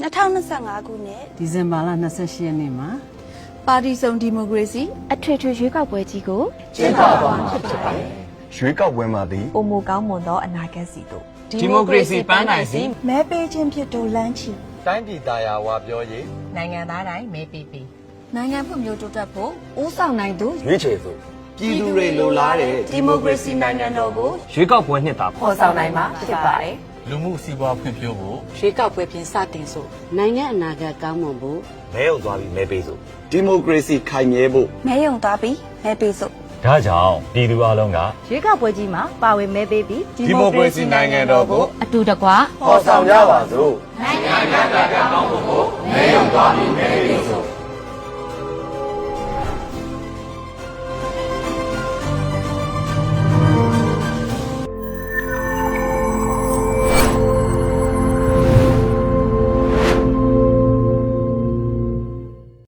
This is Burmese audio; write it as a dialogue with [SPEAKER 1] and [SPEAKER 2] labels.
[SPEAKER 1] 2025ခုနှစ်
[SPEAKER 2] ဒီဇင်ဘာလ28ရက်နေ့မှာ
[SPEAKER 1] ပါတီစုံဒီမိုကရေစီ
[SPEAKER 3] အထွေထွေရွေးကောက်ပွဲကြီးကို
[SPEAKER 4] ရွေးကောက်ပွဲမှာသည်
[SPEAKER 3] ပုံမကောင်းမွန်သောအနာဂတ်စီတို့
[SPEAKER 5] ဒီမိုကရေစီပန်းနိုင်စီ
[SPEAKER 1] မဲပေးခြင်းဖြစ်တို့လမ်းချီ
[SPEAKER 4] တိုင်းပြည်သားယာဝါပြောရေး
[SPEAKER 6] နိုင်ငံသားတိုင်းမဲပေးပြီး
[SPEAKER 1] နိုင်ငံဖွံ့ဖြိုးတိုးတက်ဖို့ဦးဆောင်နိုင်သူ
[SPEAKER 4] ရွေးချယ်သူပြည်သူတွေလိုလားတဲ့
[SPEAKER 1] ဒီမိုကရေစီနိုင်ငံတော်ကို
[SPEAKER 5] ရွေးကောက်ပွဲနှစ်တာ
[SPEAKER 6] ဖော်ဆောင်နိုင်မှာဖြစ်ပါတယ်
[SPEAKER 5] လူမှုစီးပွားဖွံ့ဖြိုးဖို့
[SPEAKER 6] ရွေးကောက်ပွဲပြင်စတင်ဆို
[SPEAKER 7] နိုင်ငံအနာဂတ်ကောင်းမွန်ဖို့
[SPEAKER 4] မဲုံသွားပြီးမဲပေးစို့ဒီမိုကရေစီခိုင်မြဲဖို့
[SPEAKER 1] မဲယုံသွားပြီးမဲပေးစို့
[SPEAKER 8] ဒါကြောင့်ပြည်သူအလုံးက
[SPEAKER 3] ရွေးကောက်ပွဲကြီးမှာပါဝင်မဲပေးပြီး
[SPEAKER 4] ဒီမိုကရေစီနိုင်ငံတော်ကို
[SPEAKER 3] အတူတကွ
[SPEAKER 4] ပေါ်ဆောင်ကြပါစို့
[SPEAKER 1] မဲယုံသွားပြီး